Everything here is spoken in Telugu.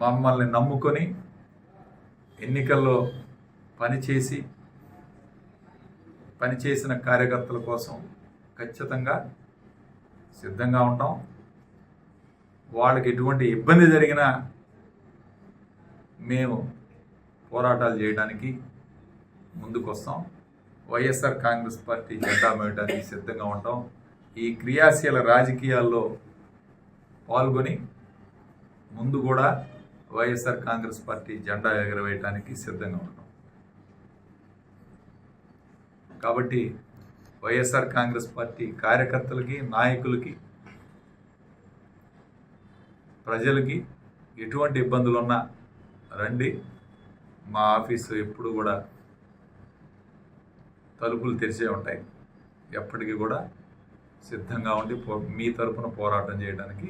మమ్మల్ని నమ్ముకొని ఎన్నికల్లో పనిచేసి పనిచేసిన కార్యకర్తల కోసం ఖచ్చితంగా సిద్ధంగా ఉంటాం. వాళ్ళకి ఎటువంటి ఇబ్బంది జరిగినా మేము పోరాటాలు చేయడానికి ముందుకొస్తాం. వైఎస్ఆర్ కాంగ్రెస్ పార్టీ జెండా మేయడానికి సిద్ధంగా ఉంటాం. ఈ క్రియాశీల రాజకీయాల్లో పాల్గొని ముందు కూడా వైఎస్ఆర్ కాంగ్రెస్ పార్టీ జెండా ఎగరవేయడానికి సిద్ధంగా ఉంటాం కాబట్టి వైఎస్ఆర్ కాంగ్రెస్ పార్టీ కార్యకర్తలకి నాయకులకి ప్రజలకి ఎటువంటి ఇబ్బందులున్నా రండి. మా ఆఫీసు ఎప్పుడు కూడా తలుపులు తెరిచే ఉంటాయి. ఎప్పటికీ కూడా సిద్ధంగా ఉండి పో మీ తరపున పోరాటం చేయడానికి